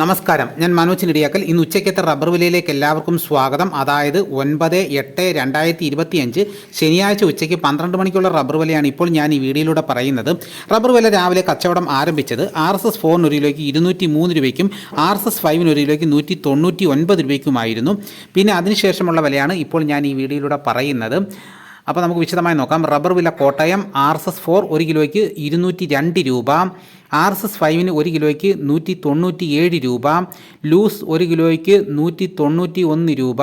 നമസ്കാരം. ഞാൻ മനോജ് നെടിയാക്കൽ. ഇന്ന് ഉച്ചയ്ക്കത്തെ റബ്ബർ വിലയിലേക്ക് എല്ലാവർക്കും സ്വാഗതം. അതായത് ഒൻപത് എട്ട് രണ്ടായിരത്തി ഇരുപത്തിയഞ്ച് ശനിയാഴ്ച ഉച്ചയ്ക്ക് പന്ത്രണ്ട് മണിക്കുള്ള റബ്ബർ വിലയാണ് ഇപ്പോൾ ഞാൻ ഈ വീഡിയോയിലൂടെ പറയുന്നത്. റബ്ബർ വില രാവിലെ കച്ചവടം ആരംഭിച്ചത് ആർ എസ് എസ് ഫോറിന് ഒരു കിലോയ്ക്ക് ഇരുന്നൂറ്റി മൂന്ന് രൂപയ്ക്കും ആർ എസ് എസ് ഫൈവിന് ഒരു കിലോയ്ക്ക് നൂറ്റി തൊണ്ണൂറ്റി ഒൻപത് രൂപയ്ക്കുമായിരുന്നു. പിന്നെ അതിനുശേഷമുള്ള വിലയാണ് ഇപ്പോൾ ഞാൻ ഈ വീഡിയോയിലൂടെ പറയുന്നത്. അപ്പോൾ നമുക്ക് വിശദമായി നോക്കാം. റബ്ബർ വില Kottayam R S S four ഒരു കിലോയ്ക്ക് ഇരുന്നൂറ്റി രണ്ട് രൂപ. ആർ എസ് എസ് ഫൈവിന് ഒരു കിലോയ്ക്ക് നൂറ്റി തൊണ്ണൂറ്റി ഏഴ് രൂപ. ലൂസ് ഒരു കിലോയ്ക്ക് നൂറ്റി തൊണ്ണൂറ്റി ഒന്ന് രൂപ.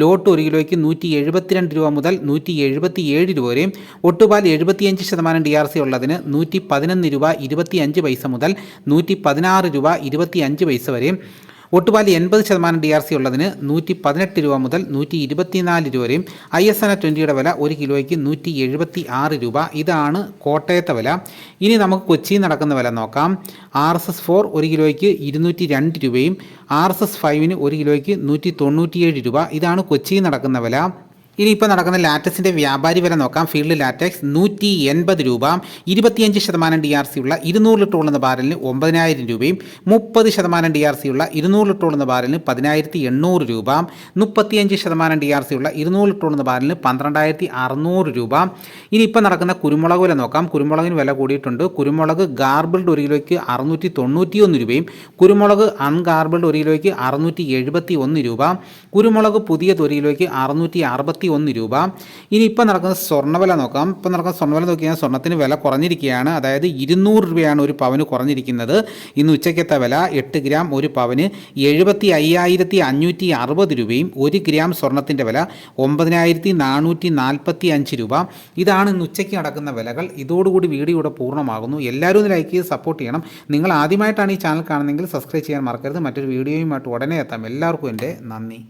ലോട്ട് ഒരു കിലോയ്ക്ക് നൂറ്റി എഴുപത്തിരണ്ട് രൂപ മുതൽ നൂറ്റി എഴുപത്തി ഏഴ് രൂപ വരെയും ഒട്ടുപാൽ എഴുപത്തിയഞ്ച് ശതമാനം ഡി ആർ സി ഉള്ളതിന് നൂറ്റി പതിനൊന്ന് രൂപ ഇരുപത്തി അഞ്ച് പൈസ മുതൽ നൂറ്റി പതിനാറ് രൂപ ഇരുപത്തി അഞ്ച് പൈസ വരെയും ഒട്ടുപാലി എൺപത് ശതമാനം ഡി ആർ സി ഉള്ളതിന് നൂറ്റി പതിനെട്ട് രൂപ മുതൽ നൂറ്റി ഇരുപത്തിനാല് രൂപ വരെയും ഐ എസ് എൻ ട്വന്റിയുടെ വില ഒരു കിലോയ്ക്ക് നൂറ്റി എഴുപത്തി ആറ് രൂപ. ഇതാണ് കോട്ടയത്തെ വില. ഇനി നമുക്ക് കൊച്ചിയിൽ നടക്കുന്ന വില നോക്കാം. ആർ എസ് എസ് ഫോർ ഒരു കിലോയ്ക്ക് ഇരുന്നൂറ്റി രണ്ട് രൂപയും ആർ എസ് എസ് ഫൈവിന് ഒരു കിലോയ്ക്ക് നൂറ്റി തൊണ്ണൂറ്റിയേഴ് രൂപ. ഇതാണ് കൊച്ചിയിൽ നടക്കുന്ന വില. ഇനിയിപ്പോൾ നടക്കുന്ന ലാറ്റക്സിന്റെ വ്യാപാരി വില നോക്കാം. ഫീൽഡ് ലാറ്റക്സ് നൂറ്റി എൺപത് രൂപ. ഇരുപത്തിയഞ്ച് ശതമാനം ഡി ആർ സി ഉള്ള ഇരുന്നൂറ് ലിറ്റർ ഉള്ള ബാരലിന് ഒമ്പതിനായിരം രൂപയും മുപ്പത് ശതമാനം ഡി ആർ സി ഉള്ള ഇരുന്നൂറ് ലിറ്റർ ഉള്ള ബാരലിന് പതിനായിരത്തി എണ്ണൂറ് രൂപ മുപ്പത്തിയഞ്ച് ശതമാനം ഡി ആർ സി ഉള്ള ഇരുന്നൂറ് ലിറ്റർ ഉള്ള ബാരലിന് പന്ത്രണ്ടായിരത്തി അറുന്നൂറ് രൂപ. ഇനിയിപ്പോൾ നടക്കുന്ന കുരുമുളക് വില നോക്കാം. കുരുമുളകിന് വില കൂടിയിട്ടുണ്ട്. കുരുമുളക് ഗാർബിൾഡ് ഒരു കിലോയ്ക്ക് അറുന്നൂറ്റി തൊണ്ണൂറ്റി ഒന്ന് രൂപയും കുരുമുളക് അൺഗാർബിൾഡ് ഒരു കിലോയ്ക്ക് അറുന്നൂറ്റി എഴുപത്തി ഒന്ന് രൂപ. കുരുമുളക് പുതിയത് ഒരു കിലോയ്ക്ക് അറുന്നൂറ്റി അറുപത്തി ഒന്ന് രൂപ. ഇനി ഇപ്പോൾ നടക്കുന്ന സ്വർണവില നോക്കാം. ഇപ്പോൾ നടക്കുന്ന സ്വർണവില നോക്കിയാൽ സ്വർണത്തിന് വില കുറഞ്ഞിരിക്കുകയാണ്. അതായത് ഇരുന്നൂറ് രൂപയാണ് ഒരു പവന് കുറഞ്ഞിരിക്കുന്നത്. ഇന്ന് ഉച്ചയ്ക്കത്തെ വില എട്ട് ഗ്രാം ഒരു പവന് എഴുപത്തി അയ്യായിരത്തി അഞ്ഞൂറ്റി അറുപത് രൂപയും ഒരു ഗ്രാം സ്വർണത്തിന്റെ വില ഒമ്പതിനായിരത്തി നാനൂറ്റി നാൽപ്പത്തി അഞ്ച് രൂപ. ഇതാണ് ഇന്ന് ഉച്ചയ്ക്ക് നടക്കുന്ന വിലകൾ. ഇതോടുകൂടി വീഡിയോ ഇവിടെ പൂർണമാകുന്നു. എല്ലാവരും ഒന്ന് ലൈക്ക് ചെയ്ത് സപ്പോർട്ട് ചെയ്യണം. നിങ്ങൾ ആദ്യമായിട്ടാണ് ഈ ചാനൽ കാണുന്നതെങ്കിൽ സബ്സ്ക്രൈബ് ചെയ്യാൻ മറക്കരുത്. മറ്റൊരു വീഡിയോയുമായിട്ട് ഉടനെ എത്താം. എല്ലാവർക്കും എന്റെ നന്ദി.